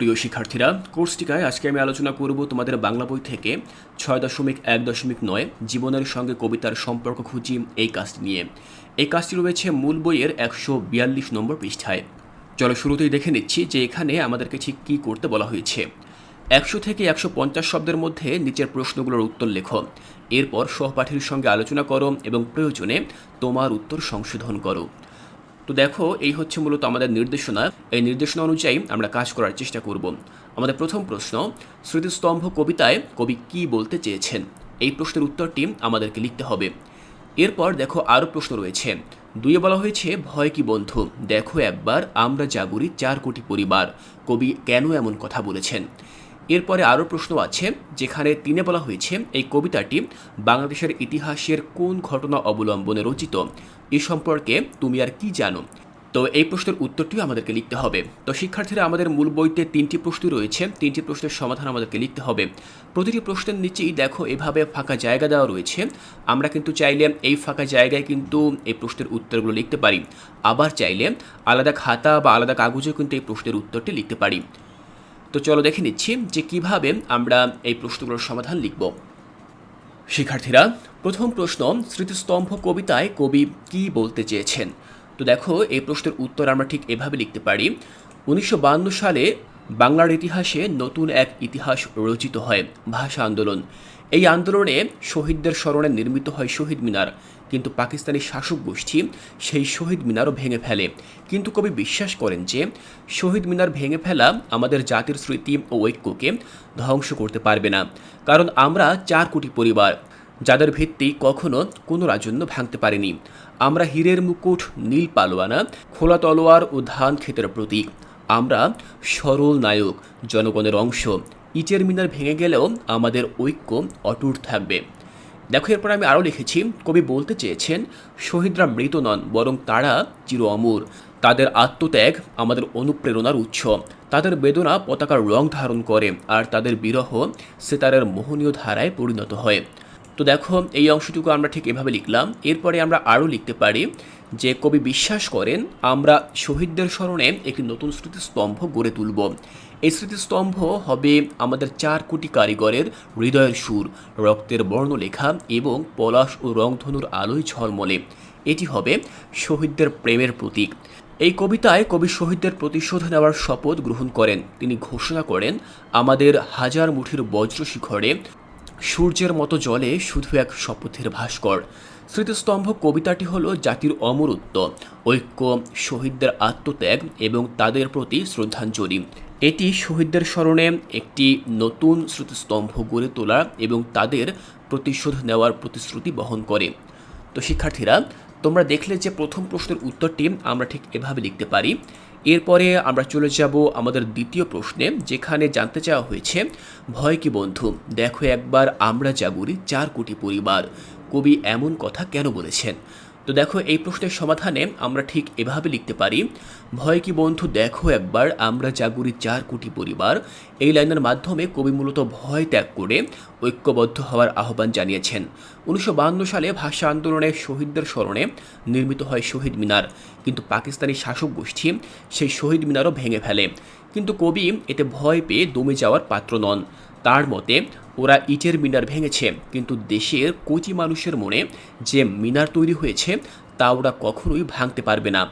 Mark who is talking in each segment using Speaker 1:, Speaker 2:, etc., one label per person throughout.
Speaker 1: প্রিয় শিক্ষার্থীরা কোর্স টিকায় আজকে আমি আলোচনা করব তোমাদের বাংলা বই থেকে ছয় দশমিক এক দশমিক নয় জীবনের সঙ্গে কবিতার সম্পর্ক খুঁজি এই কাজটি নিয়ে। এই কাজটি রয়েছে মূল বইয়ের একশো বিয়াল্লিশ নম্বর পৃষ্ঠায়। চলো শুরুতেই দেখে নিচ্ছি যে এখানে আমাদেরকে ঠিক কী করতে বলা হয়েছে। একশো থেকে একশো পঞ্চাশ শব্দের মধ্যে নিচের প্রশ্নগুলোর উত্তর লেখো। এরপর সহপাঠীর সঙ্গে আলোচনা করো এবং প্রয়োজনে তোমার উত্তর সংশোধন করো। তো দেখো, এই হচ্ছে মূলত আমাদের নির্দেশনা। এই নির্দেশনা অনুযায়ী আমরা কাজ করার চেষ্টা করব। আমাদের প্রথম প্রশ্ন, স্মৃতিস্তম্ভ কবিতায় কবি কি বলতে চেয়েছেন? এই প্রশ্নের উত্তরটি আমাদেরকে লিখতে হবে। এরপর দেখো, আরও প্রশ্ন রয়েছে। দুইয়ে বলা হয়েছে, ভয় কি বন্ধু? দেখো একবার, আমরা জাগরি চার কোটি পরিবার। কবি কেন এমন কথা বলেছেন? এরপরে আরও প্রশ্ন আছে, যেখানে তিনে বলা হয়েছে, এই কবিতাটি বাংলাদেশের ইতিহাসের কোন ঘটনা অবলম্বনে রচিত? এ সম্পর্কে তুমি আর কি জানো? তো এই প্রশ্নের উত্তরটিও আমাদেরকে লিখতে হবে। তো শিক্ষার্থীরা, আমাদের মূল বইতে তিনটি প্রশ্ন রয়েছে। তিনটি প্রশ্নের সমাধান আমাদেরকে লিখতে হবে। প্রতিটি প্রশ্নের নিচেই দেখো, এভাবে ফাঁকা জায়গা দেওয়া রয়েছে। আমরা কিন্তু চাইলে এই ফাঁকা জায়গায় কিন্তু এই প্রশ্নের উত্তরগুলো লিখতে পারি। আবার চাইলে আলাদা খাতা বা আলাদা কাগজেও কিন্তু এই প্রশ্নের উত্তরটি লিখতে পারি। তো চলো দেখে নিচ্ছি যে কীভাবে আমরা এই প্রশ্নগুলোর সমাধান লিখব। শিক্ষার্থীরা প্রথম প্রশ্ন, স্মৃতিস্তম্ভ কবিতায় কবি কি বলতে চেয়েছেন? তো দেখো, এই প্রশ্নের উত্তর আমরা ঠিক এভাবে লিখতে পারি। উনিশশো সালে বাংলার ইতিহাসে নতুন এক ইতিহাস রচিত হয়, ভাষা আন্দোলন। এই আন্দোলনে শহীদদের স্মরণে নির্মিত হয় শহীদ মিনার। কিন্তু পাকিস্তানি শাসক গোষ্ঠী সেই শহীদ মিনারও ভেঙে ফেলে। কিন্তু কবি বিশ্বাস করেন যে, শহীদ মিনার ভেঙে ফেলা আমাদের জাতির স্মৃতি ও ঐক্যকে ধ্বংস করতে পারবে না। কারণ আমরা চার কোটি পরিবার যাদের ভিত্তি কখনো কোনো রাজন্য ভাঙতে পারেনি। আমরা হীরের মুকুট, নীল পালোয়ানা, খোলা তলোয়ার ও ধান ক্ষেতের প্রতীক। আমরা সরল নায়ক, জনগণের অংশ। ইটের মিনার ভেঙে গেলেও আমাদের ঐক্য অটুট থাকবে। দেখো, এরপর আমি আরও লিখেছি। কবি বলতে চেয়েছেন, শহীদরা মৃত নন, বরং তারা চির অমর। তাদের আত্মত্যাগ আমাদের অনুপ্রেরণার উৎস। তাদের বেদনা পতাকার রং ধারণ করে, আর তাদের বিরহ সেতারের মোহনীয় ধারায় পরিণত হয়। তো দেখো, এই অংশটুকু আমরা ঠিক এভাবে লিখলাম। এরপরে আমরা আরও লিখতে পারি যে, কবি বিশ্বাস করেন, আমরা শহীদদের স্মরণে একটি নতুন স্মৃতিস্তম্ভ গড়ে তুলব। এই স্মৃতিস্তম্ভ হবে আমাদের চার কোটি কারিগরের হৃদয়ের সুর, রক্তের বর্ণলেখা এবং পলাশ ও রংধনুর আলোয় ঝলমলে। এটি হবে শহীদদের প্রেমের প্রতীক। এই কবিতায় কবি শহীদদের প্রতিশোধ নেওয়ার শপথ গ্রহণ করেন। তিনি ঘোষণা করেন, আমাদের হাজার মুঠির বজ্র শিখরে সূর্যের মতো জলে শুধু এক শপথের ভাস্কর। স্মৃতিস্তম্ভ কবিতাটি হল জাতির অমরত্ব, ঐক্য, শহীদদের আত্মত্যাগ এবং তাদের প্রতি শ্রদ্ধাঞ্জলি। এটি শহীদদের স্মরণে একটি নতুন স্মৃতিস্তম্ভ গড়ে তোলা এবং তাদের প্রতিশোধ নেওয়ার প্রতিশ্রুতি বহন করে। তো শিক্ষার্থীরা, তোমরা দেখলে যে প্রথম প্রশ্নের উত্তরটি আমরা ঠিক এভাবে লিখতে পারি। এরপরে আমরা চলে যাব আমাদের দ্বিতীয় প্রশ্নে, যেখানে জানতে চাওয়া হয়েছে, ভয় কি বন্ধু? দেখো একবার আমরা জাগুরি চার কোটি পরিবার। কবি এমন কথা কেন বলেছেন? তো দেখো, এই প্রশ্নের সমাধানে আমরা ঠিক এভাবে লিখতে পারি, ভয় কি বন্ধু, দেখো একবার আমরা জাগুরি চার কোটি পরিবার। এই লাইনের মাধ্যমে কবি মূলত ভয় ত্যাগ করে ঐক্যবদ্ধ হওয়ার আহ্বান জানিয়েছেন। উনিশশো সালে ভাষা আন্দোলনে শহীদদের স্মরণে নির্মিত হয় শহীদ মিনার। কিন্তু পাকিস্তানি শাসক গোষ্ঠী সেই শহীদ মিনারও ভেঙে ফেলে। কিন্তু কবি এতে ভয় পেয়ে দমে যাওয়ার পাত্র নন। তার মতে, ওরা ইটের মিনার ভেঙেছে, কিন্তু দেশের কোটি মানুষের মনে যে মিনার তৈরি হয়েছে, তা ওরা কখনোই ভাঙতে পারবে না।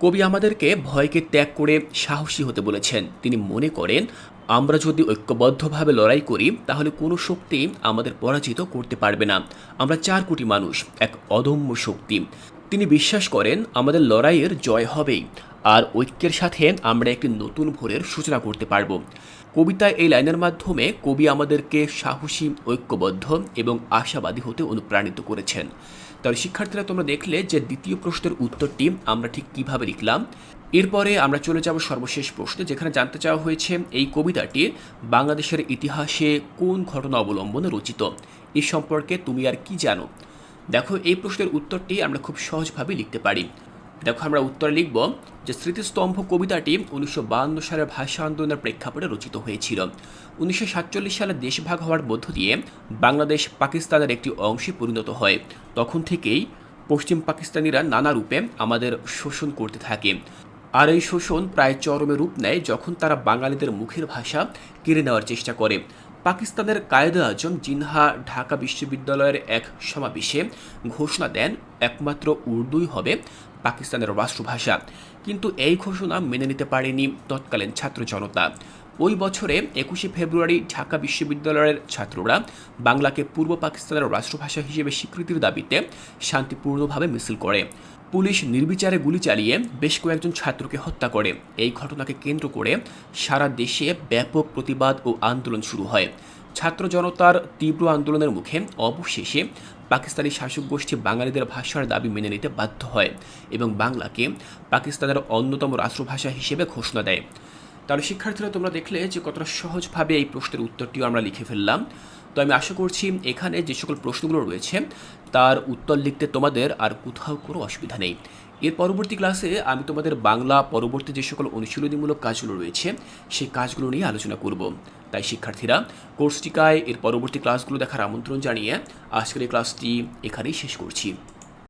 Speaker 1: কবি আমাদেরকে ভয়কে ত্যাগ করে সাহসী হতে বলেছেন। তিনি মনে করেন, আমরা যদি ঐক্যবদ্ধভাবে লড়াই করি, তাহলে কোনো শক্তি আমাদের পরাজিত করতে পারবে না। আমরা চার কোটি মানুষ, এক অদম্য শক্তি। তিনি বিশ্বাস করেন, আমাদের লড়াইয়ের জয় হবেই, আর ঐক্যের সাথে আমরা একটি নতুন ভোরের সূচনা করতে পারব। কবিতায় এই লাইনের মাধ্যমে কবি আমাদেরকে সাহসী, ঐক্যবদ্ধ এবং আশাবাদী হতে অনুপ্রাণিত করেছেন। তাহলে শিক্ষার্থীরা তোমরা দেখলে যে দ্বিতীয় প্রশ্নের উত্তরটি আমরা ঠিক কীভাবে লিখলাম। এরপরে আমরা চলে যাব সর্বশেষ প্রশ্নে, যেখানে জানতে চাওয়া হয়েছে এই কবিতাটি বাংলাদেশের ইতিহাসে কোন ঘটনা অবলম্বনে রচিত? এ সম্পর্কে তুমি আর কি জানো? দেখো, এই প্রশ্নের উত্তরটি আমরা খুব সহজভাবে লিখতে পারি। দেখো আমরা উত্তরে লিখব যে স্মৃতিস্তম্ভ কবিতাটি উনিশশো বাহান্ন সালের ভাষা আন্দোলনের প্রেক্ষাপটে রচিত হয়েছিল। উনিশশো সাতচল্লিশ সালে দেশভাগ হওয়ার মধ্য দিয়ে বাংলাদেশ পাকিস্তানের একটি অংশে পরিণত হয়। তখন থেকেই পশ্চিম পাকিস্তানিরা নানা রূপে আমাদের শোষণ করতে থাকে। আর এই শোষণ প্রায় চরমে রূপ নেয় যখন তারা বাঙালিদের মুখের ভাষা কেড়ে নেওয়ার চেষ্টা করে। পাকিস্তানের কায়েদে আজম জিনহা ঢাকা বিশ্ববিদ্যালয়ের এক সমাবেশে ঘোষণা দেন, একমাত্র উর্দুই হবে পাকিস্তানের রাষ্ট্রভাষা। কিন্তু এই ঘোষণা মেনে নিতে পারেনি তৎকালীন ছাত্র জনতা। ওই বছরে একুশে ফেব্রুয়ারি ঢাকা বিশ্ববিদ্যালয়ের ছাত্ররা বাংলাকে পূর্ব পাকিস্তানের রাষ্ট্রভাষা হিসেবে স্বীকৃতির দাবিতে শান্তিপূর্ণভাবে মিছিল করে। পুলিশ নির্বিচারে গুলি চালিয়ে বেশ কয়েকজন ছাত্রকে হত্যা করে। এই ঘটনাকে কেন্দ্র করে সারা দেশে ব্যাপক প্রতিবাদ ও আন্দোলন শুরু হয়। ছাত্র জনতার তীব্র আন্দোলনের মুখে অবশেষে পাকিস্তানি শাসক গোষ্ঠী বাঙালিদের ভাষার দাবি মেনে নিতে বাধ্য হয় এবং বাংলাকে পাকিস্তানের অন্যতম রাষ্ট্রভাষা হিসেবে ঘোষণা দেয়। তাহলে শিক্ষার্থীরা, তোমরা দেখলে যে কতটা সহজভাবে এই প্রশ্নের উত্তরটিও আমরা লিখে ফেললাম। তো আমি আশা করছি এখানে যে সকল প্রশ্নগুলো রয়েছে, তার উত্তর লিখতে তোমাদের আর কোথাও কোনো অসুবিধা নেই। এর পরবর্তী ক্লাসে আমি তোমাদের বাংলা পরবর্তী যে সকল অনুশীলনীমূলক কাজগুলো রয়েছে, সেই কাজগুলো নিয়ে আলোচনা করব। তাই শিক্ষার্থীরা, কোর্সটিকায় এর পরবর্তী ক্লাসগুলো দেখার আমন্ত্রণ জানিয়ে আজকের এই ক্লাসটি এখানেই শেষ করছি।